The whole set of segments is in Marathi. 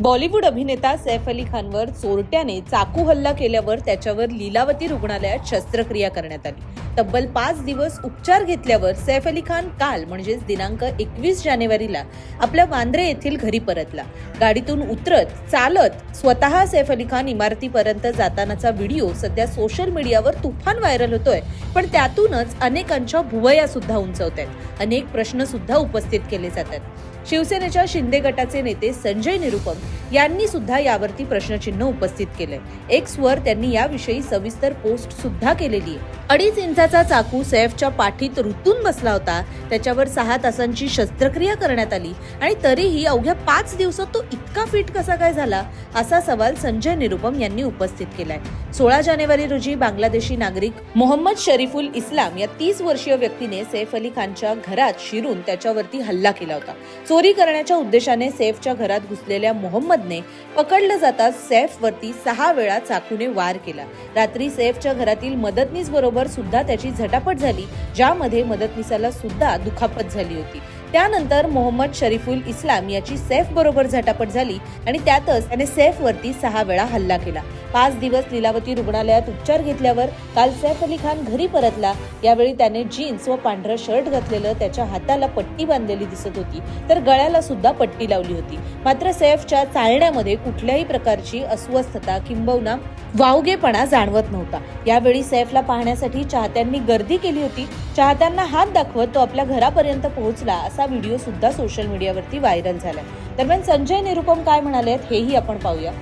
बॉलिवूड अभिनेता सैफ अली खानवर चोरट्याने चाकू हल्ला केल्यावर त्याच्यावर लीलावती रुग्णालयात शस्त्रक्रिया करण्यात आली. तब्बल पाच दिवस उपचार घेतल्यावर सैफ अली खान काल म्हणजेच दिनांक एकवीस जानेवारीला आपल्या वांद्रे येथील घरी परतला. गाडीतून उतरत चालत स्वतः सैफ अली खान इमारतीपर्यंत जातानाचा व्हिडिओ सध्या सोशल मीडियावर तुफान व्हायरल होतोय. पण त्यातूनच अनेकांच्या भुवया सुद्धा उंचवत आहेत अनेक प्रश्न सुद्धा उपस्थित केले जातात. शिवसेनेच्या शिंदे गटाचे नेते संजय निरुपम यांनी सुद्धा यावरती प्रश्नचिन्ह उपस्थित केलंय एक्स वर त्यांनी याविषयी सविस्तर पोस्ट सुद्धा केलेली आहे. अडीच इंचाचा चाकू सैफच्या पाठीत रुतून बसला होता. त्याच्यावर सहा तासांची शस्त्रक्रिया करण्यात आली आणि तरीही अवघ्या पाच दिवसात तो इतका फिट कसा काय झाला असा सवाल संजय निरुपम यांनी उपस्थित केलाय. सोळा जानेवारी रोजी बांगलादेशी नागरिक मोहम्मद शरीफुल इस्लाम या तीस वर्षीय व्यक्तीने सैफ अली खानच्या घरात शिरून त्याच्यावरती हल्ला केला होता. चोरी करण्याच्या उद्देशाने सैफच्या घरात घुसलेल्या मोहम्मद मोहम्मदने पकडलं जाताच सैफवरती सहा वेळा चाकूने वार केला. रात्री सैफच्या घरातील मदतनीस बरोबर सुद्धा त्याची झटापट झाली ज्यामध्ये मदतनीसाला सुद्धा दुखापत झाली होती. त्यानंतर मोहम्मद शरीफुल इस्लाम याची सैफ बरोबर झटापट झाली आणि त्यातच त्याने सैफ वरती सहा वेळा हल्ला केला. पाच दिवस लीलावती रुग्णालयात उपचार घेतल्यावर काल सैफ अली खान घरी परतला. यावेळी त्याने जीन्स व पांढरं शर्ट घातलेलं त्याच्या हाताला पट्टी बांधलेली दिसत होती तर गळ्याला सुद्धा पट्टी लावली होती. मात्र सैफच्या चालण्यामध्ये कुठल्याही प्रकारची अस्वस्थता किंबहुना वावगेपणा जाणवत नव्हता. यावेळी सैफला पाहण्यासाठी चाहत्यांनी गर्दी केली होती. चाहत्यांना हात दाखवत तो आपल्या घरापर्यंत पोहोचला असा व्हिडिओ सुद्धा सोशल मीडियावरती व्हायरल झालाय. दरम्यान संजय निरुपम काय म्हणाले हेही आपण पाहूया.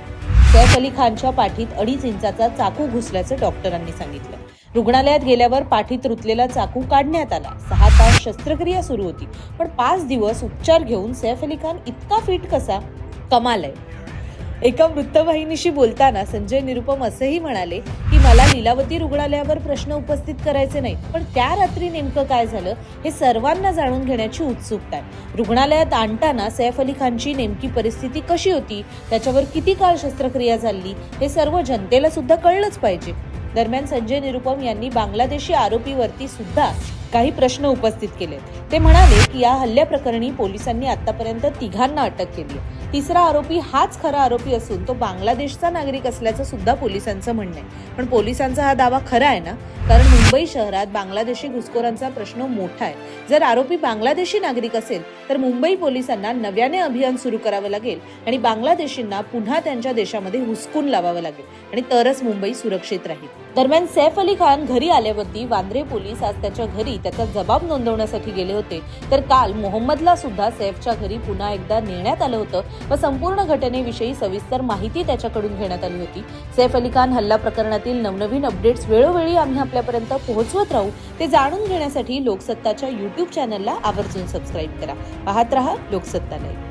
सैफ अली खानच्या पाठीत अडीच इंचाचा चाकू घुसल्याचं डॉक्टरांनी सांगितलं. रुग्णालयात गेल्यावर पाठीत रुतलेला चाकू काढण्यात आला. सहा तास शस्त्रक्रिया सुरू होती. पण पाच दिवस उपचार घेऊन सैफ अली खान इतका फिट कसा? कमाल आहे. एका वृत्तवाहिनीशी बोलताना संजय निरुपम असेही म्हणाले की मला लीलावती रुग्णालयावर प्रश्न उपस्थित करायचे नाही पण त्या रात्री नेमकं काय झालं हे सर्वांना जाणून घेण्याची उत्सुकता आहे. रुग्णालयात आणताना सैफ अली खानची नेमकी परिस्थिती कशी होती? त्याच्यावर किती काळ शस्त्रक्रिया झाली? हे सर्व जनतेला सुद्धा कळलंच पाहिजे. दरम्यान संजय निरुपम यांनी बांगलादेशी आरोपीवरती सुद्धा काही प्रश्न उपस्थित केले. ते म्हणाले की या हल्ल्याप्रकरणी पोलिसांनी आतापर्यंत तिघांना अटक केली तिसरा आरोपी हाच खरा आरोपी असून तो बांगलादेशचा नागरिक असल्याचं सुद्धा पोलिसांचं म्हणणं आहे. पण पोलिसांचा हा दावा खरा आहे ना? कारण मुंबई शहरात बांगलादेशी घुसखोरांचा प्रश्न मोठा आहे. जर आरोपी बांगलादेशी नागरिक असेल तर मुंबई पोलिसांना नव्याने अभियान सुरू करावं लागेल आणि बांगलादेशींना पुन्हा त्यांच्या देशामध्ये हुसकून लावावं लागेल आणि तरच मुंबई सुरक्षित राहील. दरम्यान सैफ अली खान घरी आल्यावरती वांद्रे पोलीस आज त्याच्या घरी त्याचा जबाब नोंदवण्यासाठी गेले होते. तर काल मोहम्मदला सुद्धा सैफच्या घरी पुन्हा एकदा नेण्यात आलं होतं व संपूर्ण घटनेविषयी सविस्तर माहिती त्याच्याकडून घेण्यात आली होती. सैफ अली खान हल्ला प्रकरणातील नवनवीन अपडेट्स वेळोवेळी आम्ही आपल्यापर्यंत पोहोचवत राहू. ते जाणून घेण्यासाठी लोकसत्ताच्या युट्यूब चॅनलला आवर्जून सबस्क्राईब करा. पाहत रहा लोकसत्ता लाईव्ह